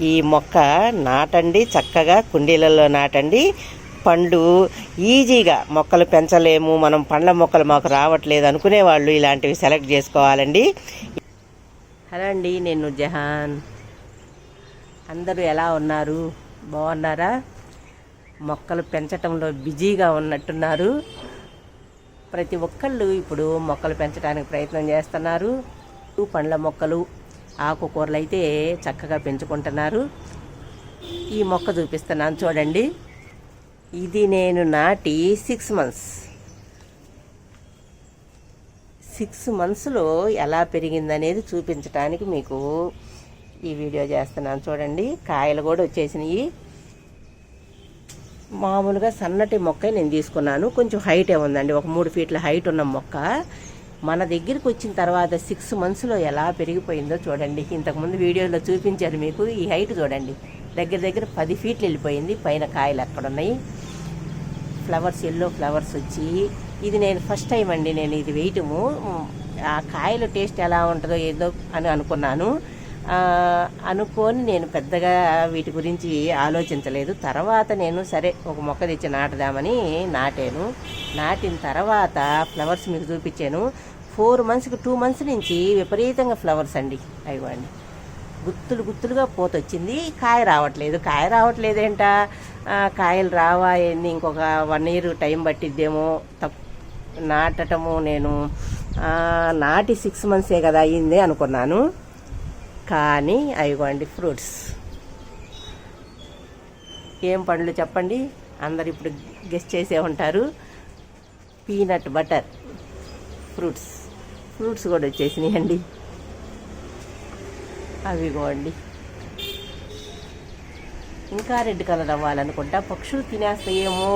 ఈ మొక్క నాటండి చక్కగా కుండీలలో నాటండి. పండు ఈజీగా మొక్కలు పెంచలేము మనం పండ్ల మొక్కలు మాకు రావట్లేదు అనుకునే వాళ్ళు ఇలాంటివి సెలెక్ట్ చేసుకోవాలండి. హలో అండి నేను జహాన్. అందరూ ఎలా ఉన్నారు? బాగున్నారా? మొక్కలు పెంచటంలో బిజీగా ఉన్నట్టున్నారు. ప్రతి ఒక్కళ్ళు ఇప్పుడు మొక్కలు పెంచడానికి ప్రయత్నం చేస్తున్నారు. పండ్ల మొక్కలు ఆకుకూరలు అయితే చక్కగా పెంచుకుంటున్నారు. ఈ మొక్క చూపిస్తున్నాను చూడండి. ఇది నేను నాటి సిక్స్ మంత్స్ సిక్స్ మంత్స్లో ఎలా పెరిగిందనేది చూపించడానికి మీకు ఈ వీడియో చేస్తున్నాను చూడండి. కాయలు కూడా వచ్చేసినాయి. మామూలుగా సన్నటి మొక్క నేను తీసుకున్నాను. కొంచెం హైటే ఉందండి. ఒక మూడు ఫీట్ల హైట్ ఉన్న మొక్క. మన దగ్గరికి వచ్చిన తర్వాత సిక్స్ మంత్స్లో ఎలా పెరిగిపోయిందో చూడండి. ఇంతకుముందు వీడియోలో చూపించారు మీకు. ఈ హైట్ చూడండి. దగ్గర దగ్గర పది ఫీట్లు వెళ్ళిపోయింది. పైన కాయలు అక్కడ ఉన్నాయి ఫ్లవర్స్ ఎల్లో ఫ్లవర్స్ వచ్చి ఇది నేను ఫస్ట్ టైం అండి నేను ఇది వేయటము. ఆ కాయల టేస్ట్ ఎలా ఉంటుందో ఏదో అని అనుకున్నాను. అనుకోని నేను పెద్దగా వీటి గురించి ఆలోచించలేదు. తర్వాత నేను సరే ఒక మొక్క తెచ్చి నాటుదామని నాటాను. నాటిన తర్వాత ఫ్లవర్స్ మీకు చూపించాను. ఫోర్ మంత్స్కి టూ మంత్స్ నుంచి విపరీతంగా ఫ్లవర్స్ అండి. అయ్యండి. గుత్తులు గుత్తులుగా పోతొచ్చింది. కాయ రావట్లేదు. కాయ రావట్లేదు ఏంట కాయలు రావా ఏంది ఇంకొక వన్ ఇయర్ టైం పట్టిద్దేమో. తప్ నాటటము నేను నాటి సిక్స్ మంత్సే కదా అయ్యింది అనుకున్నాను. కానీ అయిగోండి ఫ్రూట్స్. ఏం పండ్లు చెప్పండి? అందరు ఇప్పుడు గెస్ట్ చేసే ఉంటారు. Peanut butter fruits. ఫ్రూట్స్ కూడా వచ్చేసినాయండి. అవిగోండి ఇంకా రెడ్ కలర్ అవ్వాలనుకుంటా. పక్షులు తినేస్తాయేమో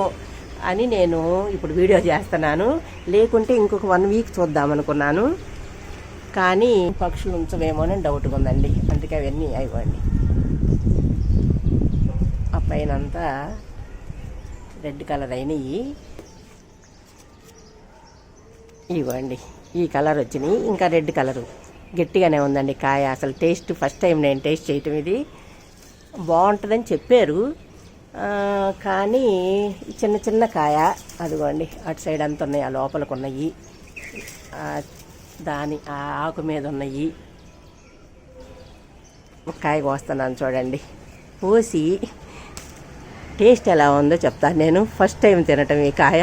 అని నేను ఇప్పుడు వీడియో చేస్తున్నాను. లేకుంటే ఇంకొక వన్ వీక్ చూద్దాం అనుకున్నాను కానీ పక్షులు ఉంచవేమో అని డౌట్గా ఉందండి. అందుకే అవన్నీ అయిపోండి ఆ పైన అంతా రెడ్ కలర్ అయినాయి. ఇవ్వండి. ఈ కలర్ వచ్చినాయి. ఇంకా రెడ్ కలరు. గట్టిగానే ఉందండి కాయ. అసలు టేస్ట్ ఫస్ట్ టైం నేను టేస్ట్ చేయటం ఇది. బాగుంటుందని చెప్పారు. కానీ చిన్న చిన్న కాయ. అదిగోండి. అటు సైడ్ అంత ఉన్నాయి. ఆ లోపలికి ఉన్నాయి. దాని ఆ ఆకు మీద ఉన్నాయి కాయ కోస్తున్నాను చూడండి. పోసి టేస్ట్ ఎలా ఉందో చెప్తాను నేను. ఫస్ట్ టైం తినటం ఈ కాయ.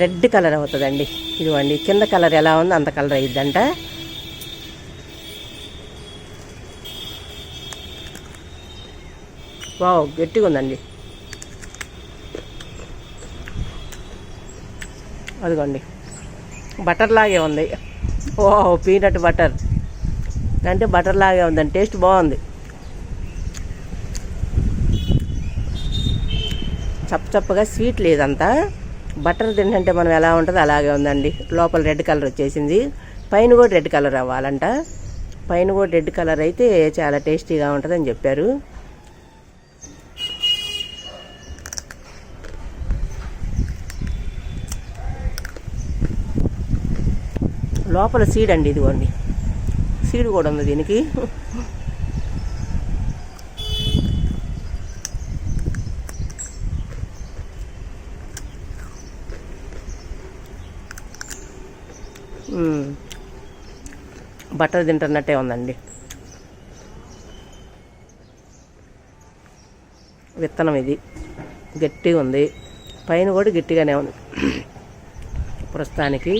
రెడ్ కలర్ అవుతుందండి. ఇదిగోండి కింద కలర్ ఎలా ఉందో అంత కలర్ అయ్యిద్దంట వావ్ గట్టిగా ఉందండి. అదిగోండి. బటర్ లాగే ఉంది. ఓ పీనట్ బటర్. అంటే బటర్ లాగే ఉందండి టేస్ట్ బాగుంది. చప్ప చప్పగా స్వీట్ లేదంతా. బటర్ తింటే మనం ఎలా ఉంటుందో అలాగే ఉందండి. లోపల రెడ్ కలర్ వచ్చేసింది. పైన కూడా రెడ్ కలర్ అవ్వాలంట. పైన కూడా రెడ్ కలర్ అయితే చాలా టేస్టీగా ఉంటుందని చెప్పారు. లోపల సీడ్ అండి ఇదిగోండి. సీడ్ కూడా ఉంది దీనికి. బట్టలు తింటున్నట్టే ఉందండి. విత్తనం ఇది. గట్టిగా ఉంది. పైన కూడా గట్టిగానే ఉంది. ప్రస్తుతానికి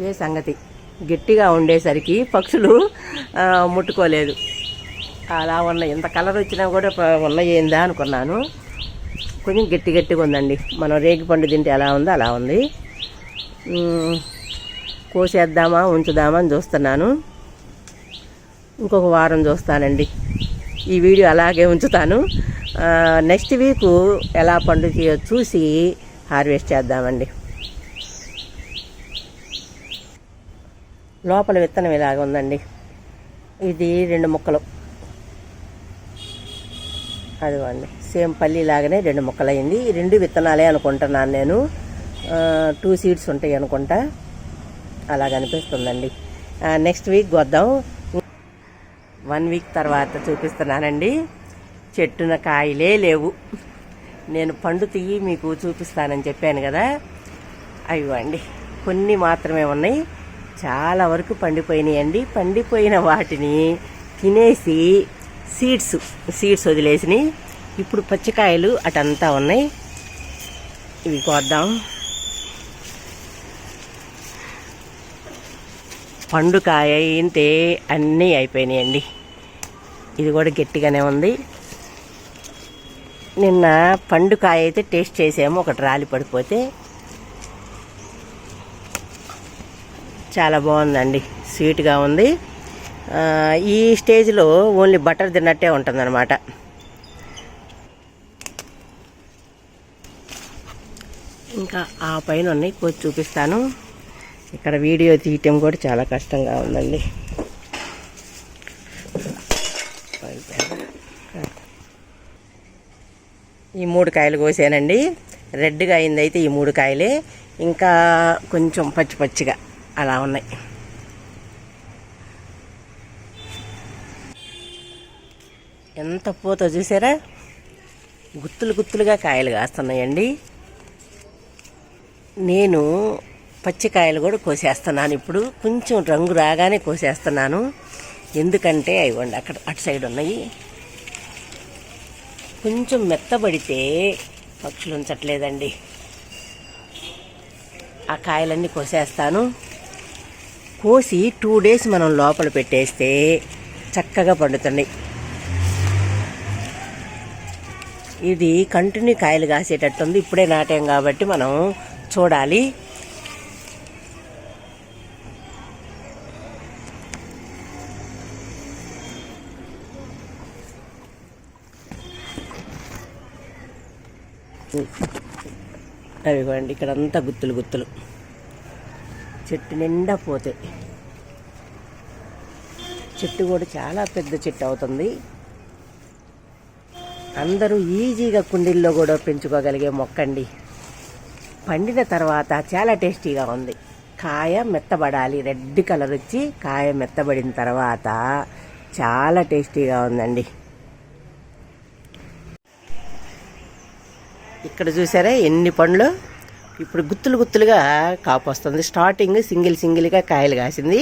ఏ సంగతి. గట్టిగా ఉండేసరికి పక్షులు ముట్టుకోలేదు. అలా ఉన్నాయి ఎంత కలర్ వచ్చినా కూడా ప- ఏందా అనుకున్నాను. కొంచెం గట్టి గట్టిగా ఉందండి. మనం రేగి పండు తింటే ఎలా ఉందో అలా ఉంది. కోసేద్దామా ఉంచుదామా అని చూస్తున్నాను. ఇంకొక వారం చూస్తానండి. ఈ వీడియో అలాగే ఉంచుతాను. నెక్స్ట్ వీక్ ఎలా పండుగ చూసి హార్వెస్ట్ చేద్దామండి. లోపల విత్తనం ఇలాగ ఉందండి. ఇది రెండు ముక్కలు. అదిగోండి. సేమ్ పల్లి లాగానే రెండు ముక్కలైంది. ఈ రెండు విత్తనాలే అనుకుంటున్నాను నేను. టూ సీడ్స్ ఉంటాయి అనుకుంటా. అలా కనిపిస్తుందండి నెక్స్ట్ వీక్ వద్దాం వన్ వీక్ తర్వాత చూపిస్తున్నానండి. చెట్టున కాయలే లేవు. నేను పండు తీయి మీకు చూపిస్తానని చెప్పాను కదా. అయ్యండి కొన్ని మాత్రమే ఉన్నాయి. చాలా వరకు పండిపోయినాయండి. పండిపోయిన వాటిని తినేసి సీడ్స్ సీడ్స్ వదిలేసినాయి. ఇప్పుడు పచ్చికాయలు అటంతా ఉన్నాయి. ఇవి కోద్దాం. పండుకాయ అయితే అన్నీ అయిపోయినాయండి. ఇది కూడా గట్టిగానే ఉంది. నిన్న పండుకాయ అయితే టేస్ట్ చేసాము. ఒకటి రాలి పడిపోతే చాలా బాగుందండి. స్వీట్గా ఉంది. ఈ స్టేజ్లో ఓన్లీ బటర్ తిన్నట్టే ఉంటుందన్నమాట. ఇంకా ఆ పైన ఉన్నాయి కోసి చూపిస్తాను. ఇక్కడ వీడియో తీయటం కూడా చాలా కష్టంగా ఉందండి. ఈ మూడు కాయలు కోసానండి. రెడ్గా అయింది అయితే ఈ మూడు కాయలే. ఇంకా కొంచెం పచ్చి పచ్చిగా. అలా ఉన్నాయి. ఎంత పూత చూసారా? గుత్తులు గుత్తులుగా కాయలు కాస్తున్నాయండి. నేను పచ్చికాయలు కూడా కోసేస్తున్నాను ఇప్పుడు. కొంచెం రంగు రాగానే కోసేస్తున్నాను. ఎందుకంటే ఇవ్వండి అక్కడ అటు సైడ్ ఉన్నాయి. కొంచెం మెత్తబడితే పక్షులు ఉంచట్లేదండి. ఆ కాయలన్నీ కోసేస్తాను. కోసి టూ డేస్ మనం లోపల పెట్టేస్తే చక్కగా పండుతున్నాయి ఇది కంటిన్యూ కాయలు కాసేటట్టుంది. ఇప్పుడే నాటాం కాబట్టి మనం చూడాలి. అవిగోండి ఇక్కడ అంతా గుత్తులు గుత్తులు. చెట్టు నిండా పోతాయి చెట్టు కూడా చాలా పెద్ద చెట్టు అవుతుంది. అందరూ ఈజీగా కుండీల్లో కూడా పెంచుకోగలిగే మొక్కండి. పండిన తర్వాత చాలా టేస్టీగా ఉంది. కాయ మెత్తబడాలి. రెడ్ కలర్ వచ్చి కాయ మెత్తబడిన తర్వాత చాలా టేస్టీగా ఉందండి. ఇక్కడ చూసారా ఎన్ని పండ్లు? ఇప్పుడు గుత్తులు గుత్తులుగా కాపు వస్తుంది. స్టార్టింగ్ సింగిల్ సింగిల్గా కాయలు కాసింది.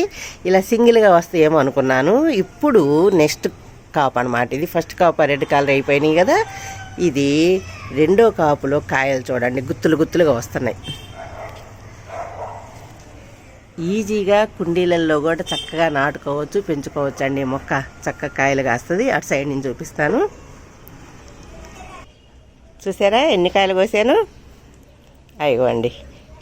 ఇలా సింగిల్గా వస్తాయేమో అనుకున్నాను. ఇప్పుడు నెక్స్ట్ కాపు అనమాట ఇది. ఫస్ట్ కాపు రెడ్ కలర్ అయిపోయినాయి కదా. ఇది రెండో కాపులో కాయలు చూడండి. గుత్తులు గుత్తులుగా వస్తున్నాయి. ఈజీగా కుండీలలో కూడా చక్కగా నాటుకోవచ్చు పెంచుకోవచ్చు అండి మొక్క చక్కగా కాయలు కాస్తుంది. అటు సైడ్ నుంచి చూపిస్తాను. చూసారా ఎన్ని కాయలు కోసాను? అయ్యండి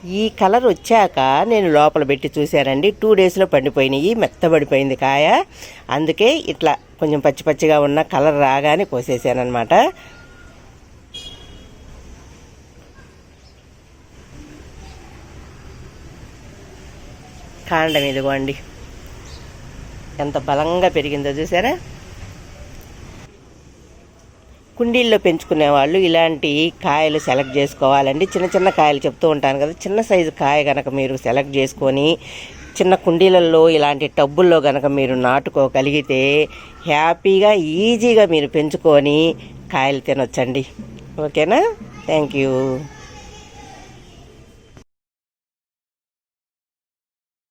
ఈ కలర్ వచ్చాక నేను లోపల పెట్టి చూశానండి. టూ డేస్లో పండిపోయినాయి మెత్తబడిపోయింది కాయ. అందుకే ఇట్లా కొంచెం పచ్చి పచ్చిగా ఉన్న కలర్ రాగానే కోసేసానమాట కాండం ఇదిగోండి. ఎంత బలంగా పెరిగిందో చూసారా? కుండీల్లో పెంచుకునే వాళ్ళు ఇలాంటి కాయలు సెలెక్ట్ చేసుకోవాలండి. చిన్న చిన్న కాయలు చెప్తూ ఉంటాను కదా చిన్న సైజు కాయ కనుక మీరు సెలెక్ట్ చేసుకొని చిన్న కుండీలలో ఇలాంటి టబ్బుల్లో కనుక మీరు నాటుకోగలిగితే హ్యాపీగా ఈజీగా మీరు పెంచుకొని కాయలు తినొచ్చండి. ఓకేనా? Thank you.